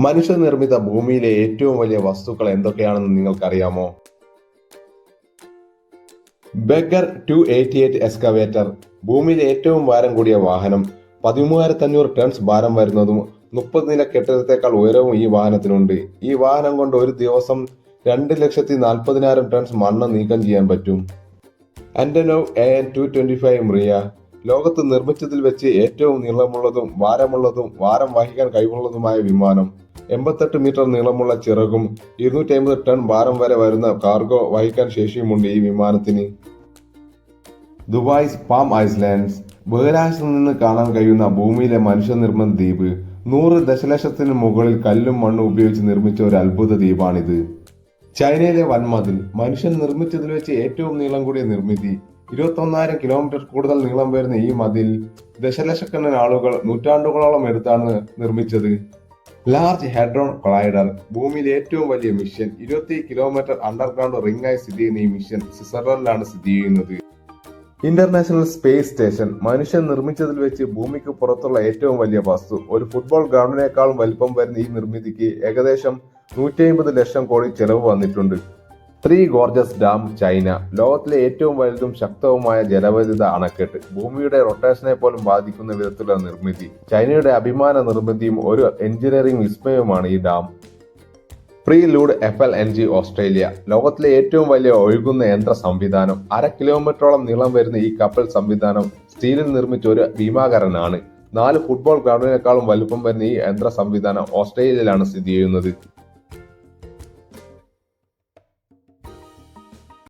മനുഷ്യനിർമ്മിത ഭൂമിയിലെ ഏറ്റവും വലിയ വസ്തുക്കൾ എന്തൊക്കെയാണെന്ന് നിങ്ങൾക്കറിയാമോ? Bagger two eighty eight excavator ഭൂമിയിലെ ഏറ്റവും ഭാരം കൂടിയ വാഹനം പതിമൂവായിരത്തി അഞ്ഞൂറ് ടൺസ് ഭാരം വരുന്നതും മുപ്പത് നില കെട്ടിടത്തേക്കാൾ ഉയരവും ഈ വാഹനത്തിനുണ്ട്. ഈ വാഹനം കൊണ്ട് ഒരു ദിവസം രണ്ട് ലക്ഷത്തി നാൽപ്പതിനായിരം ടൺസ് മണ്ണ് നീക്കം ചെയ്യാൻ പറ്റും. Antonov A N two twenty five Mriya ലോകത്ത് നിർമ്മിച്ചതിൽ വെച്ച് ഏറ്റവും നീളമുള്ളതും ഭാരമുള്ളതും ഭാരം വഹിക്കാൻ കഴിവുള്ളതുമായ വിമാനം. എൺപത്തെട്ട് മീറ്റർ നീളമുള്ള ചിറകും ഇരുന്നൂറ്റി അമ്പത് ടൺ ഭാരം വരെ വരുന്ന കാർഗോ വഹിക്കാൻ ശേഷിയുമുണ്ട് ഈ വിമാനത്തിന്. ദുബായ് പാം ഐസ്ലാൻഡ്സ് ബഹിരാകാശത്ത് നിന്ന് കാണാൻ കഴിയുന്ന ഭൂമിയിലെ മനുഷ്യനിർമ്മിത ദ്വീപ് നൂറ് ദശലക്ഷത്തിന് മുകളിൽ കല്ലും മണ്ണും ഉപയോഗിച്ച് നിർമ്മിച്ച ഒരു അത്ഭുത ദ്വീപാണിത്. ചൈനയിലെ വൻമതിൽ മനുഷ്യൻ നിർമ്മിച്ചതിൽ വെച്ച് ഏറ്റവും നീളം കൂടിയ നിർമ്മിതി ഇരുപത്തൊന്നായിരം കിലോമീറ്റർ കൂടുതൽ നീളം വരുന്ന ഈ മതിൽ ദശലക്ഷക്കണക്കിന് ആളുകൾ നൂറ്റാണ്ടുകളോളം എടുത്താണ് നിർമ്മിച്ചത്. ലാർജ് ഹെഡ്രോൺ കൊളൈഡർ ഭൂമിയിലെ ഏറ്റവും വലിയ മിഷൻ ഇരുപത്തി കിലോമീറ്റർ അണ്ടർഗ്രൗണ്ട് റിംഗായി സ്ഥിതി ചെയ്യുന്ന ഈ മിഷൻ സ്വിറ്റ്സർലൻഡിലാണ് സ്ഥിതി ചെയ്യുന്നത്. ഇന്റർനാഷണൽ സ്പേസ് സ്റ്റേഷൻ മനുഷ്യൻ നിർമ്മിച്ചതിൽ വെച്ച് ഭൂമിക്ക് പുറത്തുള്ള ഏറ്റവും വലിയ വസ്തു. ഒരു ഫുട്ബോൾ ഗ്രൗണ്ടിനേക്കാളും വലിപ്പം വരുന്ന ഈ നിർമ്മിതിക്ക് ഏകദേശം നൂറ്റി ലക്ഷം കോടി ചെലവ് വന്നിട്ടുണ്ട്. Three Gorges Dam China. ലോകത്തിലെ ഏറ്റവും വലുതും ശക്തവുമായ ജലവൈദ്യുത അണക്കെട്ട്. ഭൂമിയുടെ റൊട്ടേഷനെ പോലും ബാധിക്കുന്ന വിധത്തിലുള്ള നിർമ്മിതി. ചൈനയുടെ അഭിമാന നിർമ്മിതിയും ഒരു എഞ്ചിനീയറിംഗ് വിസ്മയവുമാണ് ഈ dam. Prelude F L N G Australia. ലോകത്തിലെ ഏറ്റവും വലിയ ഒഴുകുന്ന യന്ത്ര സംവിധാനം. അര കിലോമീറ്ററോളം നീളം വരുന്ന ഈ കപ്പൽ സംവിധാനം സ്റ്റീലിൽ നിർമ്മിച്ച ഒരു ഭീമാകരനാണ്. നാല് ഫുട്ബോൾ ഗ്രൗണ്ടിനേക്കാളും വലുപ്പം വരുന്ന ഈ യന്ത്ര സംവിധാനം ഓസ്ട്രേലിയയിലാണ് സ്ഥിതി ചെയ്യുന്നത്.